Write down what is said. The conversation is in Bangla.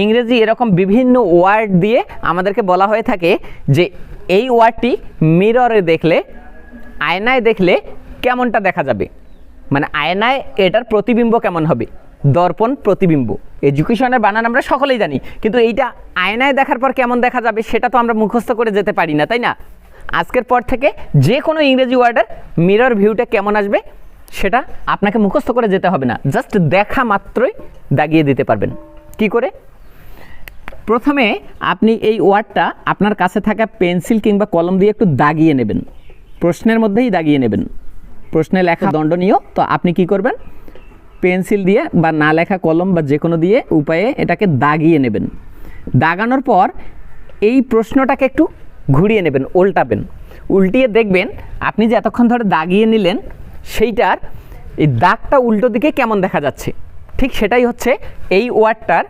ইংরেজি এরকম বিভিন্ন ওয়ার্ড দিয়ে আমাদেরকে বলা হয়ে থাকে যে এই ওয়ার্ডটি মিররে দেখলে, আয়নায় দেখলে কেমনটা দেখা যাবে? মানে আয়নায় এটার প্রতিবিম্ব কেমন হবে? দর্পণ প্রতিবিম্ব। এডুকেশনের বানান আমরা সকলেই জানি, কিন্তু এইটা আয়নায় দেখার পর কেমন দেখা যাবে সেটা তো আমরা মুখস্থ করে যেতে পারি না, তাই না? আজকের পর থেকে যে কোনো ইংরেজি ওয়ার্ডের মিরর ভিউটা কেমন আসবে সেটা আপনাকে মুখস্থ করে যেতে হবে না, জাস্ট দেখা মাত্রই দাগিয়ে দিতে পারবেন। কি করে? প্রথমে আপনি এই ওয়ার্ডটা আপনার কাছে থাকা পেন্সিল কিংবা কলম দিয়ে একটু দাগিয়ে নেবেন। প্রশ্নের মধ্যেই দাগিয়ে নেবেন। প্রশ্নে লেখা দণ্ডনীয়, তো আপনি কি করবেন? পেন্সিল দিয়ে বা না লেখা কলম বা যে কোনো দিয়ে উপায়ে এটাকে দাগিয়ে নেবেন। দাগানোর পর এই প্রশ্নটাকে একটু ঘুরিয়ে নেবেন, উল্টাবেন। উল্টিয়ে দেখবেন আপনি যে এতক্ষণ ধরে দাগিয়ে নিলেন, সেইটার এই দাগটা উল্টো দিকে কেমন দেখা যাচ্ছে? ঠিক সেটাই হচ্ছে এই ওয়ার্ডটার